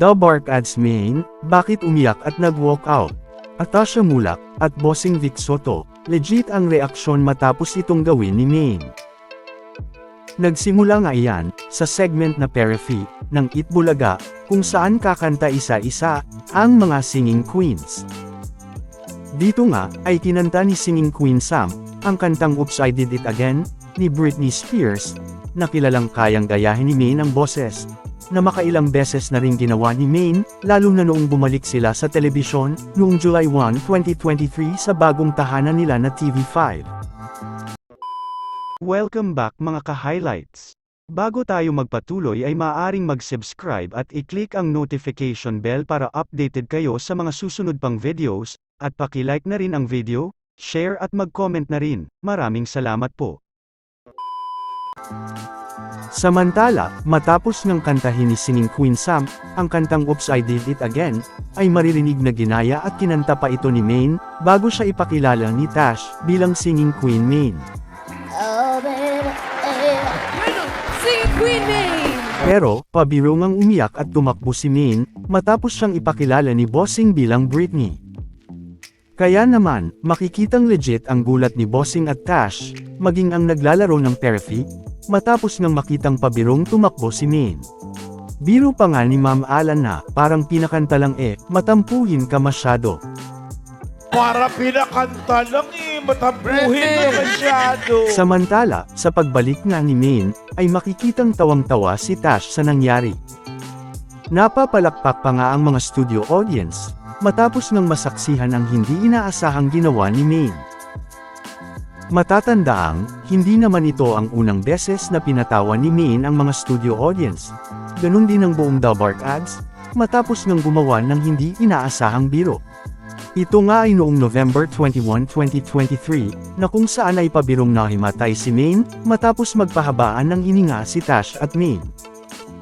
The Bark Ads Main, bakit umiyak at nag-walk out? Atasha Mulak, at Bossing Vic Soto, legit ang reaksyon matapos itong gawin ni Main. Nagsimula nga iyan, sa segment na Periphy, ng Itbulaga, kung saan kakanta isa-isa, ang mga singing queens. Dito nga, ay kinanta ni singing queen Sam, ang kantang Oops I Did It Again, ni Britney Spears, na kilalang kayang gayahin ni Main ang boses, na makailang beses na rin ginawa ni Main, lalo na noong bumalik sila sa telebisyon, noong July 1, 2023 sa bagong tahanan nila na TV5. Welcome back mga ka-highlights. Bago tayo magpatuloy ay maaaring mag-subscribe at i-click ang notification bell para updated kayo sa mga susunod pang videos, at paki-like na rin ang video, share at mag-comment na rin. Maraming salamat po. Samantala, matapos ng kantahin ni singing Queen Sam, ang kantang Oops I Did It Again, ay maririnig na ginaya at kinanta pa ito ni Main, bago siya ipakilala ni Tash, bilang singing Queen. Oh, baby, baby. Sing Queen Main! Pero, pabiro ngang umiyak at tumakbo si Main, matapos siyang ipakilala ni Bossing bilang Britney. Kaya naman, makikitang legit ang gulat ni Bossing at Tash, maging ang naglalaro ng Perfi, matapos ngang makitang pabirong tumakbo si Main. Biro pa nga ni Ma'am Alan na, parang pinakanta lang eh, matampuhin ka masyado. Para pinakanta lang eh, matampuhin na masyado. Samantala, sa pagbalik nga ni Main, ay makikitang tawang-tawa si Tash sa nangyari. Napapalakpak pa nga ang mga studio audience, matapos ng masaksihan ang hindi inaasahang ginawa ni Main. Matatandaang, hindi naman ito ang unang beses na pinatawa ni Main ang mga studio audience. Ganon din ang buong The Bark Ads, matapos ng gumawa ng hindi inaasahang biro. Ito nga ay noong November 21, 2023, na kung saan ay pabirong nahimatay si Main, matapos magpahabaan ng hininga si Tash at Main.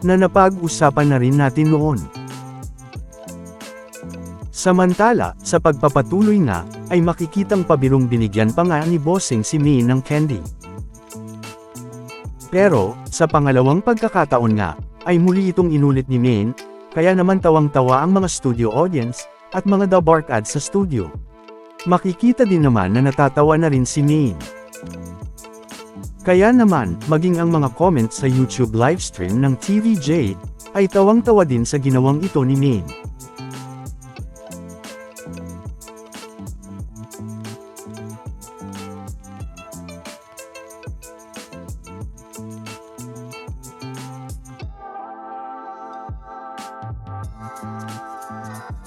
Na napag-usapan na rin natin noon. Samantala, sa pagpapatuloy nga, ay makikitang pabirong binigyan pa nga ni Bossing si Main ng candy. Pero, sa pangalawang pagkakataon nga, ay muli itong inulit ni Main, kaya naman tawang-tawa ang mga studio audience, at mga The Bark ads sa studio. Makikita din naman na natatawa na rin si Main. Kaya naman, maging ang mga comments sa YouTube livestream ng TVJ, ay tawang-tawa din sa ginawang ito ni Main.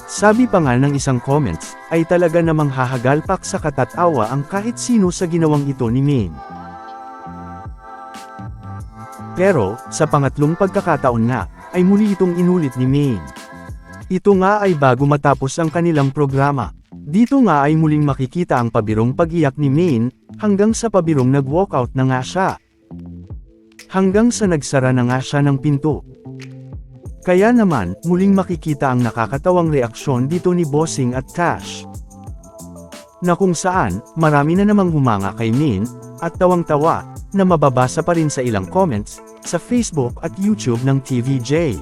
Sabi pa nga ng isang comments, ay talaga namang hahagalpak sa katatawa ang kahit sino sa ginawang ito ni Main. Pero, sa pangatlong pagkakataon nga, ay muli itong inulit ni Main. Ito nga ay bago matapos ang kanilang programa. Dito nga ay muling makikita ang pabirong pag-iyak ni Main, hanggang sa pabirong nag-walkout na nga siya. Hanggang sa nagsara na nga siya ng pinto. Kaya naman, muling makikita ang nakakatawang reaksyon dito ni Bossing at Tash. Na kung saan, marami na namang humanga kay Min, at tawang-tawa, na mababasa pa rin sa ilang comments, sa Facebook at YouTube ng TVJ.